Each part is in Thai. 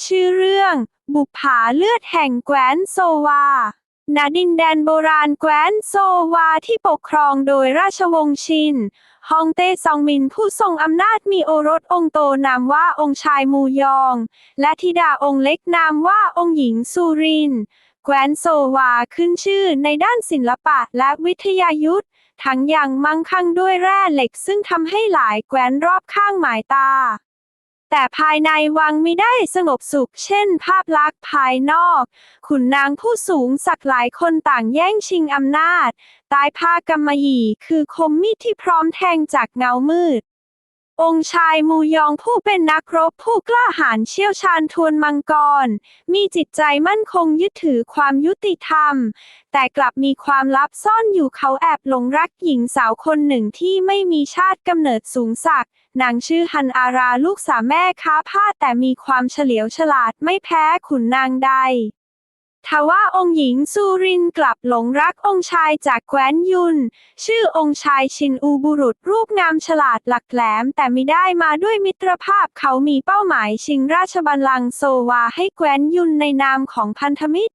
ชื่อเรื่อง บุปผาเลือดแห่งแคว้นโซวา ณ ดินแดนโบราณแคว้นโซวาที่ปกครองโดยราชวงศ์ชิน ฮองเต้ซองมินผู้ทรงอำนาจมีโอรสองค์โตนามว่าองค์ชายมูยอง และธิดาองค์เล็กนามว่าองค์หญิงซูริน แคว้นโซวาขึ้นชื่อในด้านศิลปะและวิทยายุทธทั้งยังมั่งคั่งด้วยแร่เหล็กซึ่งทำให้หลายแคว้นรอบข้างหมายตา แต่ภายในวังไม่ได้สงบสุข เช่น ภาพลักษณ์ภายนอก ขุนนางผู้สูงสักดิ์หลายคนต่างแย่งชิงอำนาจ ตายพากำมะหยี่คือคมมีดที่พร้อมแทงจากเงามืด องค์ชายมูยองผู้เป็นนักรบผู้กล้าหาญเชี่ยวชาญทวนมังกร มีจิตใจมั่นคงยึดถือความยุติธรรม แต่กลับมีความลับซ่อนอยู่เขาแอบหลงรักหญิงสาวคนหนึ่งที่ไม่มีชาติกำเนิดสูงสักนางชื่อฮันอาราลูกสาวแม่ค้าผ้าแต่มีความเฉลียวฉลาดไม่แพ้ขุนนางใด ทว่าองค์หญิงซูรินกลับหลงรักองค์ชายจากแคว้นยุน ชื่อองค์ชายชินอูบุรุษรูปงามฉลาดหลักแหลม แต่ไม่ได้มาด้วยมิตรภาพเขามีเป้าหมายชิงราชบัลลังก์โซวาให้แคว้นยุนในนามของพันธมิตร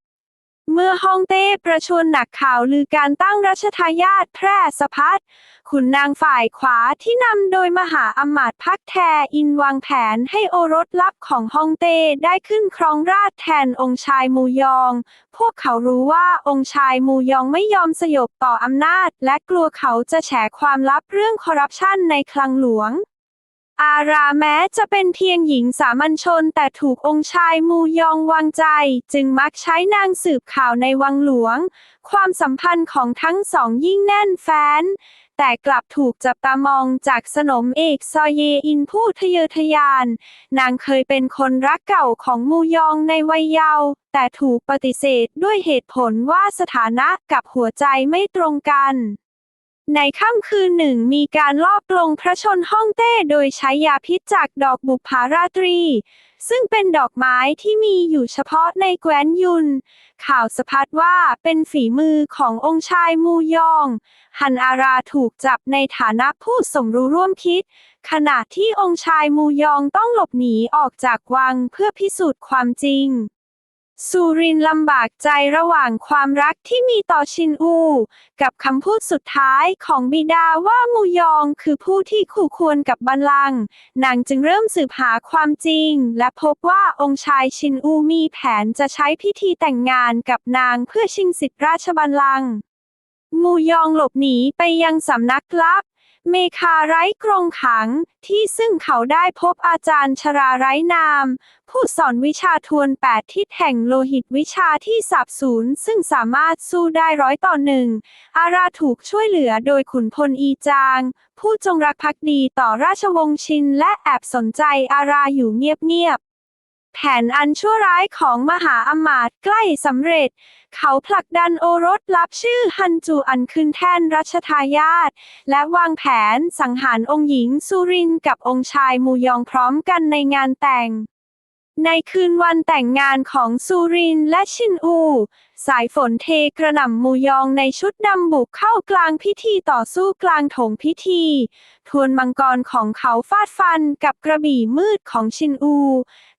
เมื่อฮ่องเต้ประชวรหนักข่าวลือการตั้งรัชทายาทแพร่สะพัดขุนนางฝ่ายขวาที่นำโดยมหาอมาตย์พักแทอินวางแผนให้โอรสลับของฮ่องเต้ได้ขึ้นครองราชแทนองค์ชายมูยอง พวกเขารู้ว่าองค์ชายมูยองไม่ยอมสยบต่ออำนาจ และกลัวเขาจะแฉความลับเรื่องคอร์รัปชันในคลังหลวง อาราแม้จะเป็นเพียงหญิงสามัญชนแต่ถูกองค์ชายมูยองวางใจ จึงมักใช้นางสืบข่าวในวังหลวง ความสัมพันธ์ของทั้งสองยิ่งแน่นแฟ้น แต่กลับถูกจับตามองจากสนมเอกซอเยอินผู้ทะเยอทะยาน นางเคยเป็นคนรักเก่าของมูยองในวัยเยาว์แต่ถูกปฏิเสธด้วยเหตุผลว่าสถานะกับหัวใจไม่ตรงกัน ในค่ำคืนหนึ่งมีการลอบลงพระชนฮ่องเต้โดยใช้ยาพิษจากดอกบุปผาราตรี ซึ่งเป็นดอกไม้ที่มีอยู่เฉพาะในแคว้นยุน ข่าวสะพัดว่าเป็นฝีมือขององค์ชายมูยอง ฮันอาราถูกจับในฐานะผู้สมรู้ร่วมคิด ขณะที่องค์ชายมูยองต้องหลบหนีออกจากวังเพื่อพิสูจน์ความจริง ซูรินลำบากใจระหว่างความรักที่มีต่อชินอู กับคำพูดสุดท้ายของบิดาว่ามูยองคือผู้ที่คู่ควรกับบัลลังก์นางจึงเริ่มสืบหาความจริง และพบว่าองค์ชายชินอูมีแผนจะใช้พิธีแต่งงานกับนางเพื่อชิงสิทธิราชบัลลังก์มูยองหลบหนีไปยังสำนักลับ เมคาไร้กรงขัง ที่ซึ่งเขาได้พบอาจารย์ชราไร้นาม ผู้สอนวิชาทวนแปดทิศแห่งโลหิตวิชาที่สับสูญซึ่งสามารถสู้ได้ร้อยต่อหนึ่ง อาราถูกช่วยเหลือโดยขุนพลอีจาง ผู้จงรักภักดีต่อราชวงศ์ชินและแอบสนใจอาราอยู่เงียบ แผนอันชั่วร้ายของมหาอมาตย์ใกล้สำเร็จ เขาผลักดันโอรสรับชื่อฮันจูอันขึ้นแท่นรัชทายาทและวางแผนสังหารองค์หญิงสุรินกับองค์ชายมูยองพร้อมกันในงานแต่ง ในคืนวันแต่งงานของซูรินและชินอู สายฝนเทกระหน่ำมูยองในชุดดำบุกเข้ากลางพิธีต่อสู้กลางโถงพิธี ทวนมังกรของเขาฟาดฟันกับกระบี่มืดของชินอู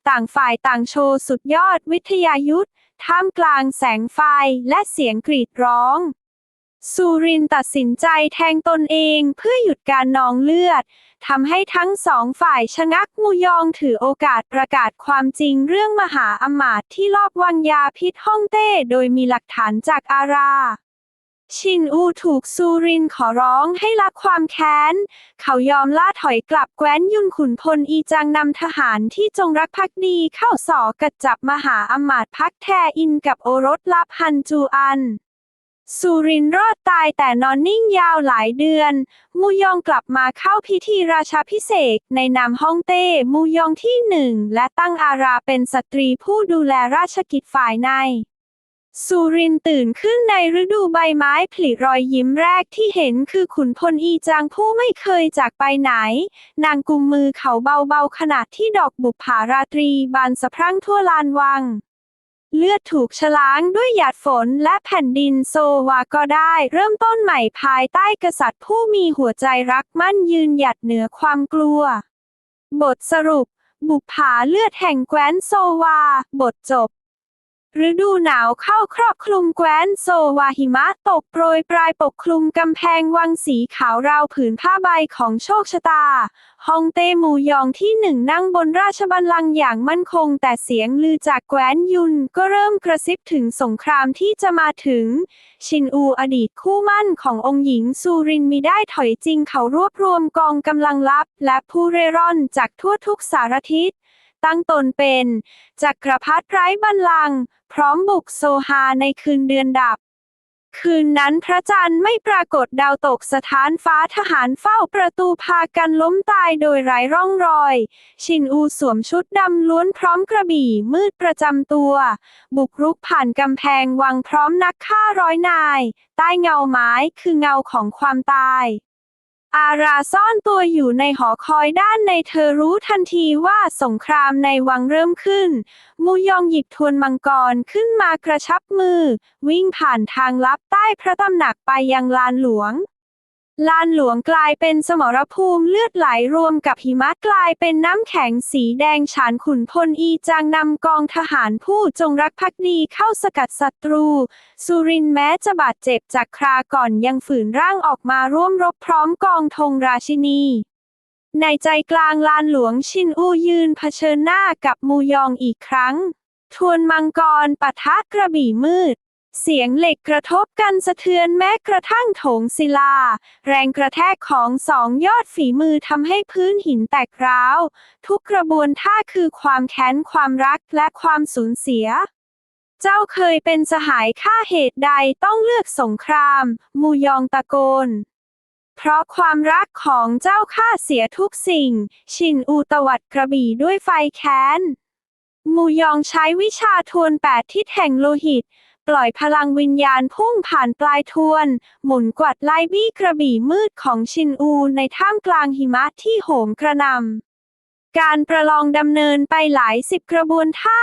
ต่างฝ่ายต่างโชว์สุดยอดวิทยายุทธท่ามกลางแสงไฟและเสียงกรีดร้อง ซูรินตัดสินใจแทงตนเองเพื่อหยุดการนองเลือดทำให้ทั้งสองฝ่ายชะงักมูยองถือโอกาสประกาศความจริงเรื่องมหาอมาตย์ที่ลอบวางยาพิษฮ่องเต้โดยมีหลักฐานจากอารา ชินอูถูกซูรินขอร้องให้ละความแค้น เขายอมล่าถอยกลับแคว้นยุนขุนพลอีจางนำทหารที่จงรักภักดีเข้าสอกัดจับมหาอมาตย์พักแทอินกับโอรสลับฮันจูอัน สุรินรอดตายแต่นอนนิ่งยาวหลายเดือน มูยองกลับมาเข้าพิธีราชาพิเศษในนามฮ่องเต้ มูยองที่หนึ่งและตั้งอาราเป็นสตรีผู้ดูแลราชกิจฝ่ายในสุรินตื่นขึ้นในฤดูใบไม้ผลิรอยยิ้มแรกที่เห็นคือขุนพลอีจางผู้ไม่เคยจากไปไหน นางกุมมือเขาเบาๆขณะที่ดอกบุปผาราตรีบานสะพรั่งทั่วลานวัง เลือดถูกฉล้างด้วยหยาดฝนและแผ่นดินโซวาก็ได้ เริ่มต้นใหม่ภายใต้กษัตริย์ผู้มีหัวใจรักมั่นยืนหยัดเหนือความกลัว บทสรุป บุปผาเลือดแห่งแคว้นโซวา บทจบ ฤดูหนาวเข้าครอบคลุมแคว้นโซวาหิมะตกโปรยปลายปกคลุมกำแพงวังสีขาวราวผืนผ้าใบของโชคชะตา ฮองเต้หมูยองที่หนึ่งนั่งบนราชบัลลังก์อย่างมั่นคงแต่เสียงลือจากแคว้นยุนก็เริ่มกระซิบถึงสงครามที่จะมาถึง ชินอูอดีตคู่มั่นขององค์หญิงซูรินมีได้ถอยจริงเขารวบรวมกองกำลังลับ และผู้เร่ร่อนจากทั่วทุกสารทิศ ตั้งตนเป็นจักรพรรดิไร้บัลลังก์พร้อมบุกโซฮาในคืนเดือนดับ คืนนั้นพระจันทร์ไม่ปรากฏดาวตกสถานฟ้าทหารเฝ้าประตูพากันล้มตายโดยไร้ร่องรอย ชินอูสวมชุดดำล้วนพร้อมกระบี่มืดประจำตัว บุกรุกผ่านกำแพงวังพร้อมนักฆ่าร้อยนาย ใต้เงาไม้คือเงาของความตาย อาราซ่อนตัวอยู่ในหอคอยด้านในเธอรู้ทันทีว่าสงครามในวังเริ่มขึ้น มูยองหยิบทวนมังกรขึ้นมากระชับมือ วิ่งผ่านทางลับใต้พระตำหนักไปยังลานหลวง ลานหลวงกลายเป็นสมรภูมิเลือดไหลรวมกับหิมะกลายเป็นน้ำแข็งสีแดงฉานขุนพลอีจางนำกองทหารผู้จงรักภักดีเข้าสกัดศัตรู สุรินแม้จะบาดเจ็บจากคราก่อนยังฝืนร่างออกมาร่วมรบพร้อมกองธงราชินี ในใจกลางลานหลวงชินอูยืนเผชิญหน้ากับมูยองอีกครั้ง ทวนมังกรปะทะกระบี่มืด เสียงเหล็กกระทบกันสะเทือนแม้กระทั่งโถงศิลา แรงกระแทกของสองยอดฝีมือทำให้พื้นหินแตกร้าว ทุกกระบวนท่าคือความแค้นความรักและความสูญเสีย เจ้าเคยเป็นสหายข้าเหตุใดต้องเลือกสงคราม มูยองตะโกน เพราะความรักของเจ้าข้าเสียทุกสิ่ง ชินอูตวัดกระบี่ด้วยไฟแค้น มูยองใช้วิชาทวนแปดทิศแห่งโลหิต ปล่อยพลังวิญญาณพุ่งผ่านปลายทวน หมุนกวัดไล่บี้กระบี่มืดของชินอูในท่ามกลางหิมะที่โหมกระหนำการประลองดำเนินไปหลายสิบกระบวนท่า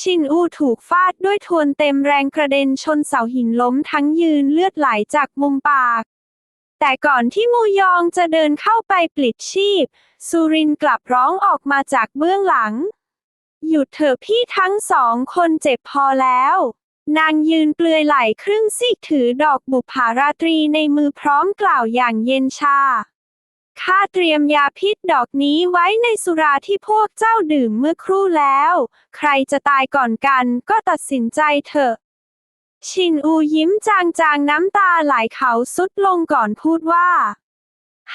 ชินอูถูกฟาดด้วยทวนเต็มแรงกระเด็นชนเสาหินล้มทั้งยืนเลือดไหลจากมุมปาก แต่ก่อนที่มูยองจะเดินเข้าไปปลิดชีพสุรินกลับร้องออกมาจากเบื้องหลัง หยุดเถอะพี่ทั้งสองคนเจ็บพอแล้ว นางยืนเปลือยไหล่ครึ่งซีกถือดอกบุภาราตรีในมือพร้อมกล่าวอย่างเย็นชา ข้าเตรียมยาพิษดอกนี้ไว้ในสุราที่พวกเจ้าดื่มเมื่อครู่แล้ว ใครจะตายก่อนกันก็ตัดสินใจเถอะ ชินอูยิ้มจางๆน้ำตาไหลเขาสุดลงก่อนพูดว่า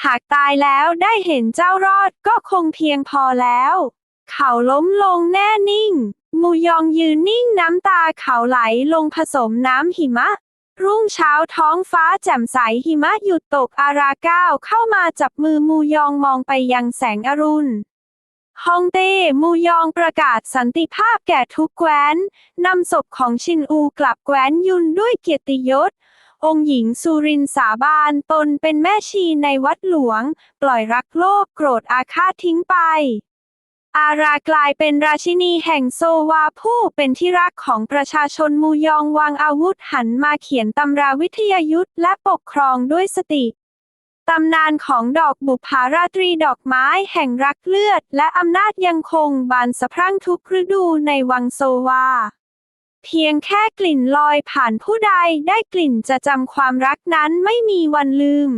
หากตายแล้วได้เห็นเจ้ารอดก็คงเพียงพอแล้ว เขาล้มลงแน่นิ่ง มูยองยืนนิ่งน้ำตาเขาไหลลงผสมน้ำหิมะ รุ่งเช้าท้องฟ้าแจ่มใสหิมะหยุดตกอาราก้าวเข้ามาจับมือมูยองมองไปยังแสงอรุณฮองเต้มูยองประกาศสันติภาพแก่ทุกแคว้น นำศพของชินอูกลับแคว้นยุนด้วยเกียรติยศ องค์หญิงสุรินสาบานตนเป็นแม่ชีในวัดหลวง ปล่อยรักโลภโกรธอาฆาตทิ้งไป อารากลายเป็นราชินีแห่งโซวาผู้เป็นที่รักของประชาชนมูยองวางอาวุธหันมาเขียนตำราวิทยายุทธและปกครองด้วยสติ ตำนานของดอกบุภาราตรีดอกไม้แห่งรักเลือด และอำนาจยังคงบานสะพรั่งทุกฤดูในวังโซวา เพียงแค่กลิ่นลอยผ่านผู้ใดได้กลิ่นจะจำความรักนั้นไม่มีวันลืม